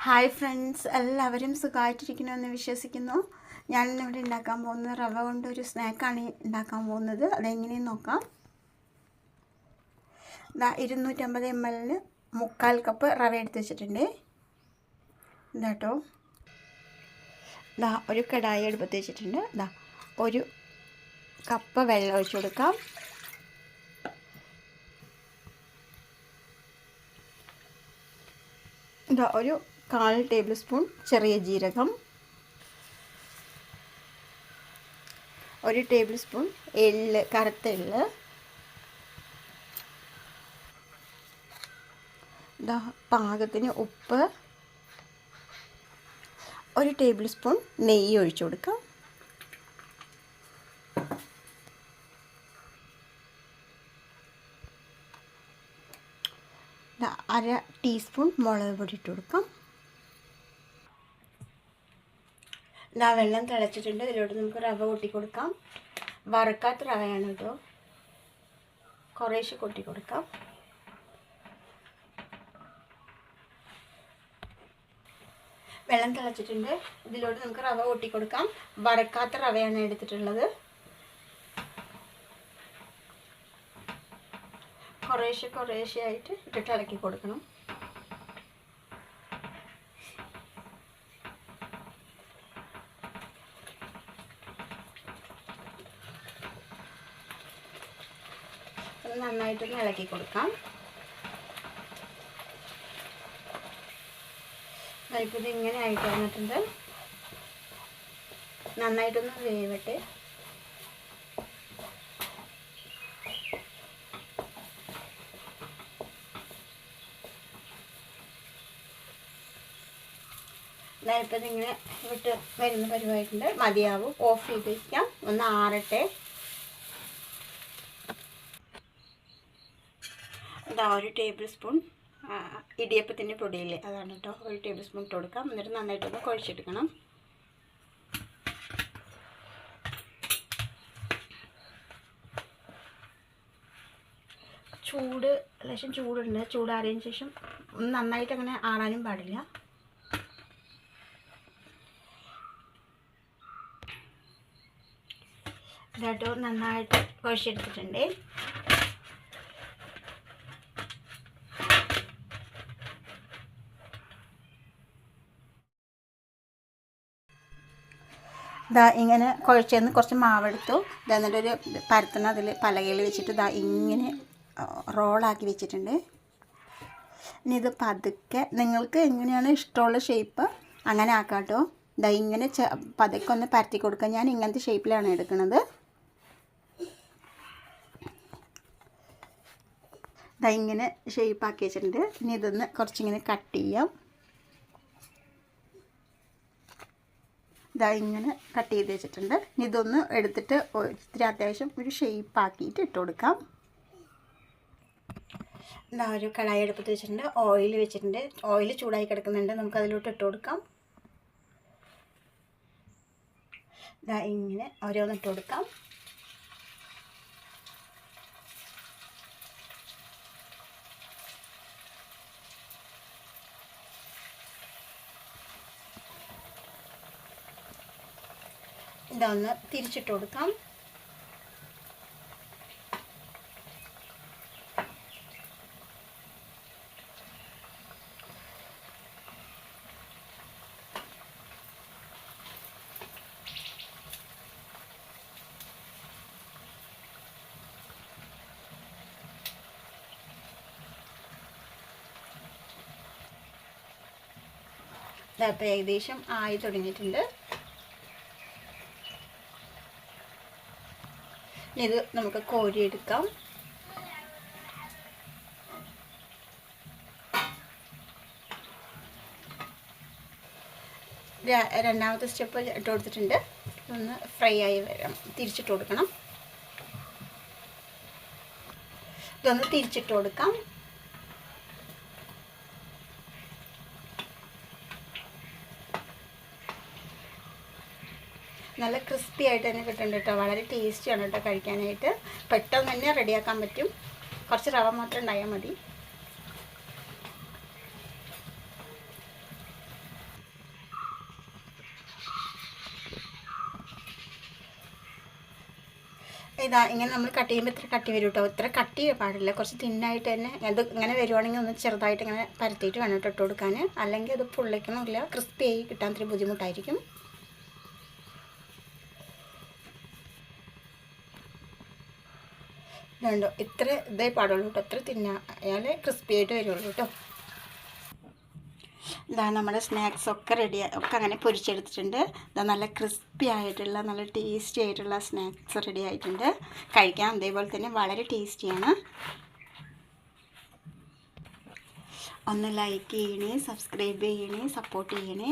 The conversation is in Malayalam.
ഹായ് ഫ്രണ്ട്സ് എല്ലാവരും സുഖമായിട്ടിരിക്കണമെന്ന് വിശ്വസിക്കുന്നു. ഞാൻ ഇവിടെ ഉണ്ടാക്കാൻ പോകുന്നത് റവ കൊണ്ട് ഒരു സ്നാക്കാണ് ഉണ്ടാക്കാൻ പോകുന്നത്. അതെങ്ങനെയെന്ന് നോക്കാം. ഇതാ ഇരുന്നൂറ്റമ്പത് എം എല്ലിന് മുക്കാൽ കപ്പ് റവ എടുത്ത് വെച്ചിട്ടുണ്ട്. ഇതാട്ടോ. ഇതാ ഒരു കടായി എടുപ്പത്ത് വെച്ചിട്ടുണ്ട്. ഇതാ ഒരു കപ്പ് വെള്ളം ഒഴിച്ചു കൊടുക്കാം. ഇതാ ഒരു കാൽ ടേബിൾ സ്പൂൺ ചെറിയ ജീരകം. ഒരു ടേബിൾ സ്പൂൺ എള്ള് കറുത്ത എള്ള്. പാകത്തിന് ഉപ്പ്. ഒരു ടേബിൾ സ്പൂൺ നെയ്യ് ഒഴിച്ചു കൊടുക്കാം. അര ടീസ്പൂൺ മുളക് പൊടി ഇട്ട് കൊടുക്കാം. ഇതാ വെള്ളം തിളച്ചിട്ടുണ്ട്. ഇതിലോട്ട് നമുക്ക് റവ കൊട്ടി കൊടുക്കാം. വറുക്കാത്ത റവയാണ് കേട്ടോ കുറേശ്ശെ കൊട്ടി കൊടുക്കാം. വെള്ളം തിളച്ചിട്ടുണ്ട്. ഇതിലോട്ട് നമുക്ക് റവ കൊട്ടി കൊടുക്കാം. വറക്കാത്ത റവയാണ് എടുത്തിട്ടുള്ളത്. കുറേശ്ശെ കുറേശ്ശെ ആയിട്ട് ഇട്ടിട്ട് ഇളക്കി കൊടുക്കണം. അത് നന്നായിട്ടൊന്ന് ഇളക്കി കൊടുക്കാം. ഇപ്പോൾ ഇത് ഇങ്ങനെ ആയിട്ട് വന്നിട്ടുണ്ട്. നന്നായിട്ടൊന്ന് വേവട്ടെ. ഇപ്പം ഇങ്ങനെ വിട്ട് വരുന്ന പരിവായിട്ടുണ്ട് മതിയാവും. ഓഫ് ചെയ്ത് വയ്ക്കാം ഒന്ന് ആറട്ടെ. ഇതാ ഒരു ടേബിൾ സ്പൂൺ ഇടിയപ്പത്തിന്റെ പൊടിയില്ലേ അതാണ് കേട്ടോ ഒരു ടേബിൾ സ്പൂൺ ഇട്ട് കൊടുക്കാം. എന്നിട്ട് നന്നായിട്ടൊന്ന് കുഴച്ചെടുക്കണം. ചൂട് ലേശം ചൂടുണ്ട്. ചൂടാറിയതിന് ശേഷം നന്നായിട്ട് അങ്ങനെ ആറാനും പാടില്ല. ഇതാട്ടോ നന്നായിട്ട് കുഴച്ചെടുത്തിട്ടുണ്ട്. ഇതാ ഇങ്ങനെ കുഴച്ചെന്ന് കുറച്ച് മാവെടുത്തു. എന്നിട്ടൊരു പരത്തണ അതിൽ പലകയിൽ വെച്ചിട്ട് ഇതാ ഇങ്ങനെ റോളാക്കി വെച്ചിട്ടുണ്ട്. ഇനി ഇത് പതുക്കെ നിങ്ങൾക്ക് എങ്ങനെയാണ് ഇഷ്ടമുള്ള ഷേപ്പ് അങ്ങനെ ആക്കാം കേട്ടോ ഇതാ ഇങ്ങനെ പതുക്കെ ഒന്ന് പരത്തി കൊടുക്കുക ഞാൻ ഇങ്ങനത്തെ ഷേപ്പിലാണ് എടുക്കുന്നത് ഇതാ ഇങ്ങനെ ഷേപ്പ് ആക്കി വെച്ചിട്ടുണ്ട്. ഇനി ഇതൊന്ന് കുറച്ചിങ്ങനെ കട്ട് ചെയ്യാം. ഇതാ ഇങ്ങനെ കട്ട് ചെയ്ത് വെച്ചിട്ടുണ്ട്. ഇതൊന്ന് എടുത്തിട്ട് ഇത്തിരി അത്യാവശ്യം ഒരു ഷേപ്പ് ആക്കിയിട്ട് ഇട്ട് കൊടുക്കാം. ഇതാ ഒരു കടായി എടുപ്പത്ത് വെച്ചിട്ടുണ്ട്. ഓയിൽ വെച്ചിട്ടുണ്ട്. ഓയിൽ ചൂടായി കിടക്കുന്നുണ്ട്. നമുക്ക് അതിലോട്ട് ഇട്ട് കൊടുക്കാം. ഇതാ ഇങ്ങനെ ഓരോന്ന് ഇട്ട് കൊടുക്കാം. ഇതൊന്ന് തിരിച്ചിട്ട് കൊടുക്കാം. ഏകദേശം ആയി തുടങ്ങിയിട്ടുണ്ട്. ഇത് നമുക്ക് കോരിയെടുക്കാം. രണ്ടാമത്തെ സ്റ്റെപ്പ് ഇട്ട് കൊടുത്തിട്ടുണ്ട്. ഒന്ന് ഫ്രൈ ആയി വരാം തിരിച്ചിട്ട് കൊടുക്കണം. ഇതൊന്ന് തിരിച്ചിട്ട് കൊടുക്കാം. നല്ല ക്രിസ്പി ആയിട്ട് തന്നെ കിട്ടുന്നുണ്ട് കേട്ടോ. വളരെ ടേസ്റ്റിയാണ് കേട്ടോ കഴിക്കാനായിട്ട്. പെട്ടെന്ന് തന്നെ റെഡിയാക്കാൻ പറ്റും. കുറച്ച് റവ മാത്രം ഉണ്ടായാൽ മതി. ഇതാ ഇങ്ങനെ നമ്മൾ കട്ട് ചെയ്യുമ്പോൾ ഇത്ര കട്ടി വരും കേട്ടോ. ഇത്ര കട്ടി പാടില്ല. കുറച്ച് തിന്നായിട്ട് തന്നെ അത് ഇങ്ങനെ വരുവാണെങ്കിൽ ഒന്ന് ചെറുതായിട്ട് ഇങ്ങനെ പരത്തിയിട്ട് വേണം കേട്ടോ ഇട്ട് കൊടുക്കാൻ. അല്ലെങ്കിൽ അത് പൊള്ളിക്കണമില്ല ക്രിസ്പി ആയി കിട്ടാൻ ഇത്തിരി ബുദ്ധിമുട്ടായിരിക്കും. ഇതുണ്ടോ ഇത്ര ഇതേ പാടുള്ളൂ കേട്ടോ. ഇത്ര തിന്നായാൽ ക്രിസ്പി ആയിട്ട് വരുള്ളൂ കേട്ടോ. ഇതാ നമ്മുടെ സ്നാക്സ് ഒക്കെ റെഡി ഒക്കെ അങ്ങനെ പൊരിച്ചെടുത്തിട്ടുണ്ട്. ഇതാ നല്ല ക്രിസ്പി ആയിട്ടുള്ള നല്ല ടേസ്റ്റി ആയിട്ടുള്ള സ്നാക്സ് റെഡി ആയിട്ടുണ്ട്. കഴിക്കാൻ അതേപോലെ തന്നെ വളരെ ടേസ്റ്റിയാണ് ഒന്ന് ലൈക്ക് ചെയ്യണേ സബ്സ്ക്രൈബ് ചെയ്യണേ സപ്പോർട്ട് ചെയ്യണേ.